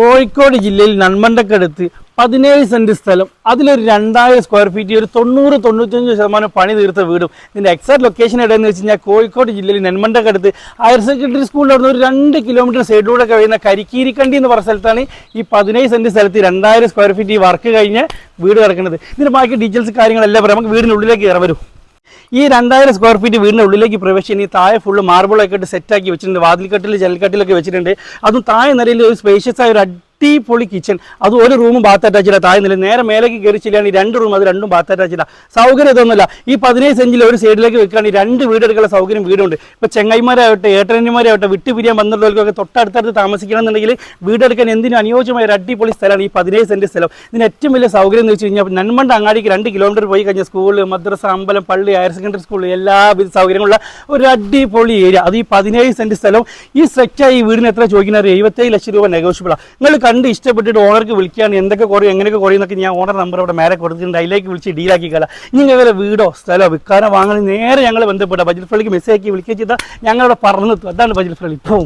കോഴിക്കോട് ജില്ലയിൽ നന്മണ്ടക്കടുത്ത് പതിനേഴ് സെന്റ് സ്ഥലം. അതിലൊരു രണ്ടായിരം സ്ക്വയർ ഫീറ്റ് ഒരു തൊണ്ണൂറ് തൊണ്ണൂറ്റഞ്ച് ശതമാനം പണി തീർത്ത വീടും. ഇതിന്റെ എക്സാക്ട് ലൊക്കേഷൻ എവിടെയെന്ന് വെച്ച് കഴിഞ്ഞാൽ കോഴിക്കോട് ജില്ലയിൽ നെന്മണ്ടക്കടുത്ത് ഹയർ സെക്കൻഡറി സ്കൂളിൽ അവിടെ ഒരു രണ്ട് കിലോമീറ്റർ സൈഡിലൂടെ കഴിയുന്ന കരിക്കീരിക്കണ്ടി എന്ന് പറഞ്ഞ സ്ഥലത്താണ് ഈ പതിനേഴ് സെന്റ് സ്ഥലത്ത് രണ്ടായിരം സ്ക്വയർ ഫീറ്റ് ഈ വർക്ക് കഴിഞ്ഞ് വീട് കിടക്കുന്നത്. ഇതിന്റെ ബാക്കി ഡീറ്റെയിൽസ് കാര്യങ്ങളെല്ലാം പറയാം. നമുക്ക് വീടിനുള്ളിലേക്ക് കയറാൻ വരും. ഈ രണ്ടായിരം സ്ക്വയർ ഫീറ്റ് വീടിന്റെ ഉള്ളിലേക്ക് പ്രവേശിച്ച് ഈ താഴെ ഫുള്ള് മാർബിളൊക്കെ ഇട്ട് സെറ്റാക്കി വെച്ചിട്ടുണ്ട്. വാതിൽക്കെട്ടിൽ ജനൽക്കെട്ടിലൊക്കെ വെച്ചിട്ടുണ്ട്. അതും താഴെ നിലയിൽ ഒരു സ്പേഷ്യസ് ആയ ഒരു അടിപൊളി കിച്ചൺ അത് ഒരു റൂമും ബാത്ത് അറ്റാച്ചില്ല താഴെ നില നേരെ മേലേക്ക് കയറി ചെല്ലുകയാണെങ്കിൽ രണ്ട് റൂം അത് രണ്ടും ബാത്ത് അറ്റാച്ചില്ല സൗകര്യം ഇതൊന്നുമില്ല. ഈ പതിനേഴ് സെഞ്ചിൽ ഒരു സൈഡിലേക്ക് വെക്കുകയാണെങ്കിൽ രണ്ട് വീടെടുക്കാനുള്ള സൗകര്യം വീടുണ്ട്. ഇപ്പൊ ചെങ്ങൈമാരാവട്ടെ വിട്ടു വിട്ടുപിരിയാൻ വന്നിട്ടുള്ളവർക്കൊക്കെ തൊട്ടടുത്തടുത്ത് താമസിക്കണമെന്നുണ്ടെങ്കിൽ വീടെടുക്കാൻ എന്തിനും അനുയോജ്യമായ ഒരു അടിപൊളി സ്ഥലമാണ് ഈ പതിനേഴ് സെന്റ് സ്ഥലം. ഇതിന് ഏറ്റവും വലിയ സൗകര്യം എന്ന് വെച്ച് കഴിഞ്ഞാൽ നന്മണ്ട അങ്ങാടിക്ക് രണ്ട് കിലോമീറ്റർ പോയി കഴിഞ്ഞാൽ സ്കൂൾ മദ്രസ അമ്പലം പള്ളി ഹയർ സെക്കൻഡറി സ്കൂൾ എല്ലാവിധ സൗകര്യങ്ങളുള്ള ഒരു അടിപൊളി ഏരിയ അത് ഈ പതിനേഴ് സെന്റ് സ്ഥലം ഈ സ്ട്രെച്ചായി ഈ വീടിന് എത്ര ചോദിക്കുന്നത് എഴുപത്തേഴ് ലക്ഷം രൂപ നെഗോഷ്യബിളാണ് നിങ്ങൾ കണ്ട് ഇഷ്ടപ്പെട്ടിട്ട് ഓണർക്ക് വിളിക്കുകയാണ് എന്തൊക്കെ കുറയും എങ്ങനെയൊക്കെ കുറയും എന്നൊക്കെ ഞാൻ ഓണർ നമ്പർ അവിടെ മേലെ കൊടുത്തിട്ടുണ്ട്. അതിലേക്ക് വിളിച്ച് ഡീലാക്കി കല നിങ്ങൾ വരെ വീടോ സ്ഥലമോ വിൽക്കാനോ വാങ്ങാൻ നേരെ ഞങ്ങൾ ബന്ധപ്പെട്ട ബജറ്റ് ഫ്രണ്ടിക്ക് മെസ്സേജ് ആക്കി വിളിക്കുക ചെയ്താൽ ഞങ്ങളവിടെ പറഞ്ഞു അതാണ് ബജറ്റ് ഫ്രണ്ട് ഇപ്പം